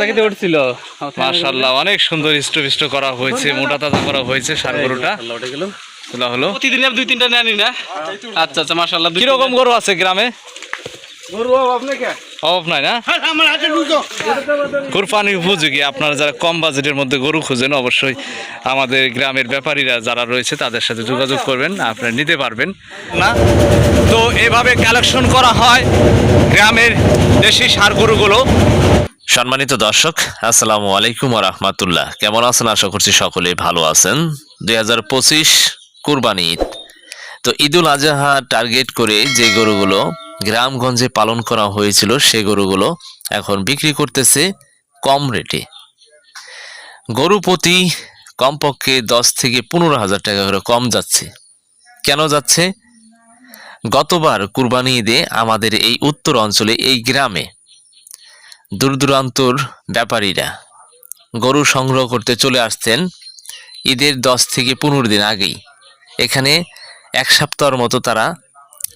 জায়গাতে উঠছিল। মাশাল্লাহ অনেক সুন্দর ইষ্ট করা হয়েছে মোটা তাজা করা হয়েছে সার গরুটা। তোলা হলো। প্রতিদিন দুই তিনটা নেনি না। আচ্ছা আচ্ছা কীরকম গরু আছে গ্রামে? গরু আপনি কে? অভাব নাই না? কোরবানি উপযোগী আপনারা যারা কম বাজেটের মধ্যে গরু খুঁজেন অবশ্যই আমাদের গ্রামের ব্যাপারীরা যারা রয়েছে তাদের সাথে যোগাযোগ করবেন আপনারা নিতে পারবেন। না তো এভাবে কালেকশন করা হয় গ্রামের দেশি সার গরুগুলো। সম্মানিত দর্শক, আসসালামু আলাইকুম রহমাতুল্লাহ। কেমন আছেন? আশা করছি সকলেই ভালো আছেন। দুই হাজার পঁচিশ কুরবানি ঈদ। তো ঈদুল আজহা টার্গেট করে যে গরুগুলো গ্রামগঞ্জে পালন করা হয়েছিল, সে গরুগুলো এখন বিক্রি করতেছে কম রেটে। গরু প্রতি কমপক্ষে দশ থেকে পনেরো হাজার টাকা করে কম যাচ্ছে। কেন যাচ্ছে? গতবার কুরবানি ঈদে আমাদের এই উত্তর অঞ্চলে, এই গ্রামে দূর দূরান্তর ব্যাপারীরা গরু সংগ্রহ করতে চলে আসতেন ঈদের দশ থেকে পনেরো দিন আগেই। এখানে এক সপ্তাহের মতো তারা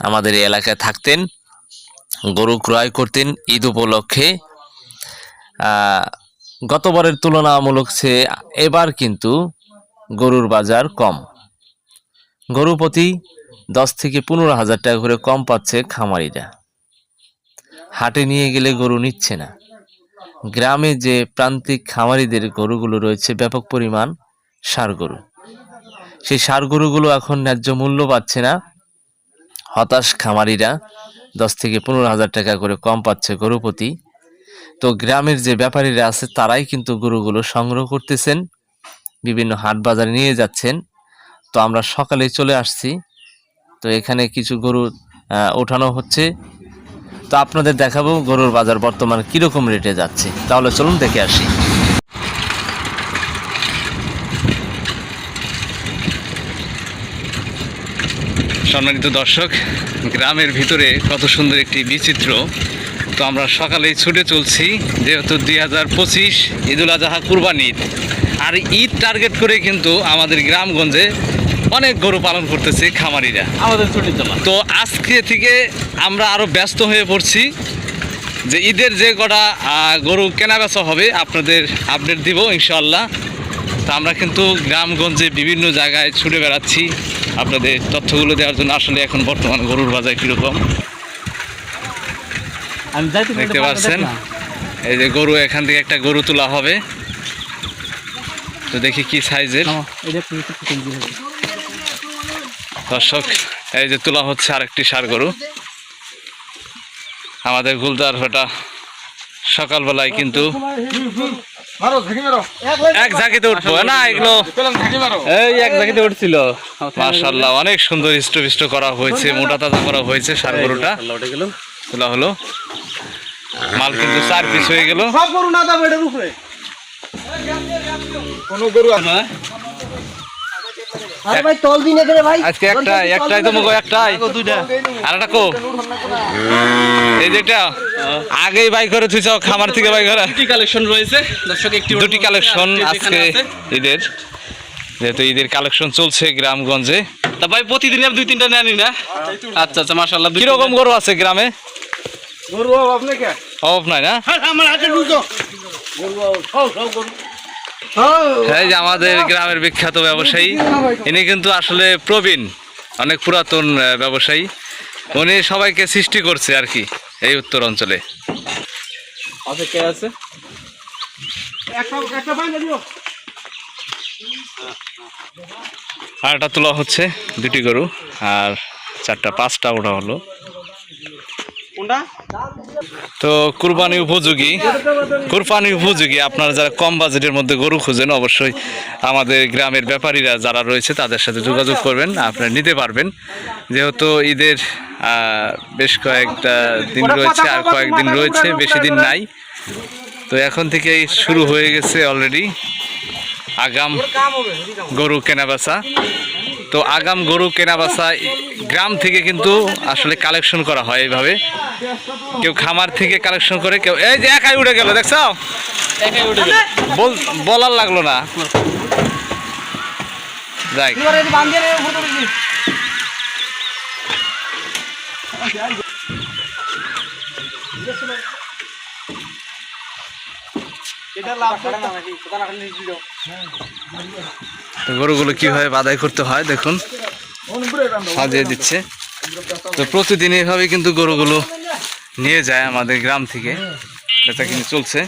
আমাদের এলাকায় থাকতেন, গরু ক্রয় করতেন ঈদ উপলক্ষে। গতবারের তুলনামূলক সে এবার কিন্তু গরুর বাজার কম। গরু প্রতি দশ থেকে পনেরো হাজার টাকা করে কম পাচ্ছে খামারিরা। হাটে নিয়ে গেলে গরু নিচ্ছে না। গ্রামে যে প্রান্তিক খামারিদের গরুগুলো রয়েছে, ব্যাপক পরিমাণ সার গরু। সেই সার গরুগুলো এখন ন্যায্য মূল্য পাচ্ছে না। হতাশ খামারিরা দশ থেকে পনেরো হাজার টাকা করে কম পাচ্ছে গরুপতি তো গ্রামের যে ব্যাপারীরা আছে, তারাই কিন্তু গরুগুলো সংগ্রহ করতেছেন, বিভিন্ন হাট বাজারে নিয়ে যাচ্ছেন। তো আমরা সকালে চলে আসছি। তো এখানে কিছু গরু ওঠানো হচ্ছে। তো আপনাদের দেখাবো গরুর বাজার বর্তমান কীরকম রেটে যাচ্ছে। তাহলে চলুন দেখে আসি। সম্মানিত দর্শক, গ্রামের ভিতরে কত সুন্দর একটি বিচিত্র। তো আমরা সকালেই ছুটে চলছি, যেহেতু দুই হাজার পঁচিশ ঈদুল আজহা কুরবানি ঈদ আর ঈদ টার্গেট করে কিন্তু আমাদের গ্রামগঞ্জে অনেক গরু পালন করতেছে খামারিরা। আমাদের ছুটি চলা। তো আজকে থেকে আমরা আরও ব্যস্ত হয়ে পড়ছি যে ঈদের যে কটা গরু কেনা বেচা হবে আপনাদের আপডেট দিব ইনশাল্লাহ তো আমরা কিন্তু গ্রামগঞ্জে বিভিন্ন জায়গায় ছুটে বেড়াচ্ছি। আপনাদের তথ্যগুলো দেওয়ার জন্য আসলে এখন বর্তমান গরুর বাজার কীরকম। দেখতে পাচ্ছেন? এই যে গরু এখান থেকে একটা গরু তোলা হবে। তো দেখি কি সাইজের এটা একটু একটু চিকেন দিয়ে হবে। দর্শক এই যে তোলা হচ্ছে আরেকটি সার গরু। আমাদের গুলদার ভাটা সকালবেলায় কিন্তু এক ঝাঁকিতে উঠবো না এগুলো এই এক ঝাঁকিতে উঠছিল। অনেক সুন্দর ইষ্ট করা হয়েছে মোটা তাজা করা হয়েছে সার গরুটা। তোলা হলো। মাল কিন্তু চার পিস হয়ে গেল। কোন গরু আছে আরে ভাই তল দিন এখানে ভাই। আজকে একটা একটাই তো একটাই। আর একটা কো। এই যেটা আগেই বাই করে তুই খামার থেকে বাই করে। দুটি কালেকশন রয়েছে। দর্শক একটি দুটি কালেকশন আজকে ঈদের। যেহেতু ঈদের কালেকশন চলছে গ্রামগঞ্জে। তা ভাই প্রতিদিন দুই তিনটা নেনি না? আচ্ছা আচ্ছা মাশাআল্লাহ কীরকম গরু আছে গ্রামে? গরু অভাব নাই না? আমার হাতে ঢুকো। এই যে আমাদের গ্রামের বিখ্যাত ব্যবসায়ী ইনি কিন্তু আসলে প্রবীণ অনেক পুরাতন ব্যবসায়ী। উনি সবাইকে সৃষ্টি করছে আর কি এই উত্তর অঞ্চলে। কে আছে? দিও আর একটা তোলা হচ্ছে দুটি গরু আর চারটা পাঁচটা ওটা হলো। তো কুরবানি উপযোগী। কুরবানি উপযোগী। আপনারা যারা কম বাজেটের মধ্যে গরু খুঁজেন, অবশ্যই আমাদের গ্রামের ব্যাপারীরা যারা রয়েছে, তাদের সাথে যোগাযোগ করবেন, আপনারা নিতে পারবেন। যেহেতু ঈদের বেশ কয়েকটা দিন রয়েছে, আর কয়েকদিন রয়েছে, বেশি দিন নাই। তো এখন থেকেই শুরু হয়ে গেছে অলরেডি আগাম গরু কেনাবেচা। তো আগাম গরু কেনাবেচা গ্রাম থেকে কিন্তু আসলে কালেকশন করা হয় এইভাবে। কেউ খামার থেকে কালেকশন করে, কেউ এই যে একাই উঠে গেল, দেখছ? বলার লাগল না। যাই। গরুগুলো কীভাবে বাদাই করতে হয়, দেখুন। সাজিয়ে দিচ্ছে। তো প্রতিদিন এইভাবে কিন্তু গরুগুলো নিয়ে যায় আমাদের গ্রাম থেকে। বেচা কিনে চলছে।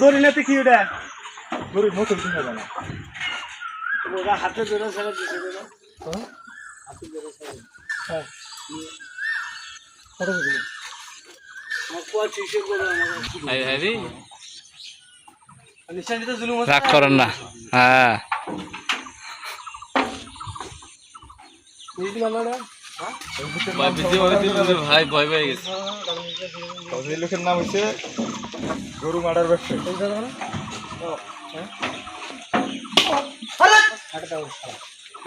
দড়ি নাতে কি ওটা? হাতে ধরে। হ্যাঁ। কত। রাগ করেন না হ্যাঁ? ভাই ভয় পেয়ে গেছে এই লোকের নাম হচ্ছে গরু মার্ডার ব্যবসায়ী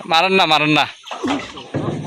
মারেন না মারেন না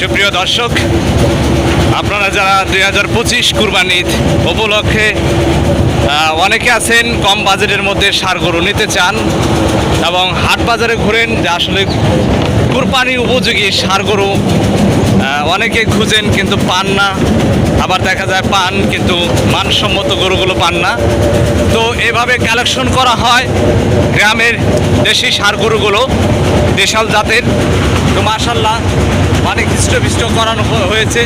সুপ্রিয় দর্শক, আপনারা যারা দুই হাজার পঁচিশ কুরবানি উপলক্ষে অনেকে আছেন, কম বাজেটের মধ্যে সার গরু নিতে চান এবং হাট বাজারে ঘুরেন, যে আসলে কুরবানি উপযোগী সার গরু অনেকে খুঁজেন কিন্তু পান না, আবার দেখা যায় পান কিন্তু মানসম্মত গরুগুলো পান না। তো এভাবে কালেকশন করা হয় গ্রামের দেশি সার গরুগুলো দেশাল জাতের। তো মাশাল্লাহ অনেক হৃষ্টপিষ্ট করানো হয়েছে।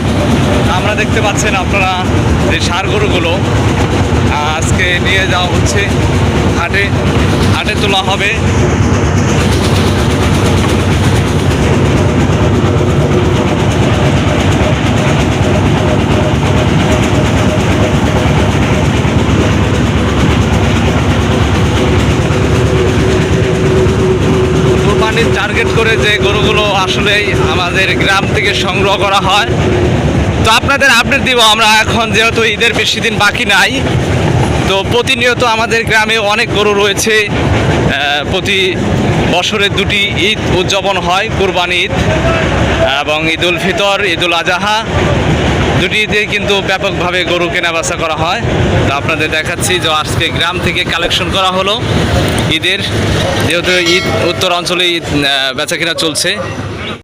আমরা দেখতে পাচ্ছেন আপনারা যে সার গরুগুলো আজকে নিয়ে যাওয়া হচ্ছে। হাটে হাটে তোলা হবে কোরবানির টার্গেট করে যে গরুগুলো আসলেই আমাদের গ্রাম থেকে সংগ্রহ করা হয়। তো আপনাদের আপডেট দিব, আমরা এখন যেহেতু ঈদের বেশি দিন বাকি নাই, তো প্রতিনিয়ত আমাদের গ্রামে অনেক গরু রয়েছে প্রতি বছরে দুটি ঈদ উদযাপন হয়, কোরবানি ঈদ এবং ঈদ উল ফিতর, ঈদ উল আজাহা। দুটি ঈদে কিন্তু ব্যাপকভাবে গরু কেনা বেচা করা হয়। তো আপনাদের দেখাচ্ছি যে আজকে গ্রাম থেকে কালেকশন করা হলো ঈদের। যেহেতু ঈদ, উত্তর অঞ্চলে ঈদ বেচা কিনা চলছে।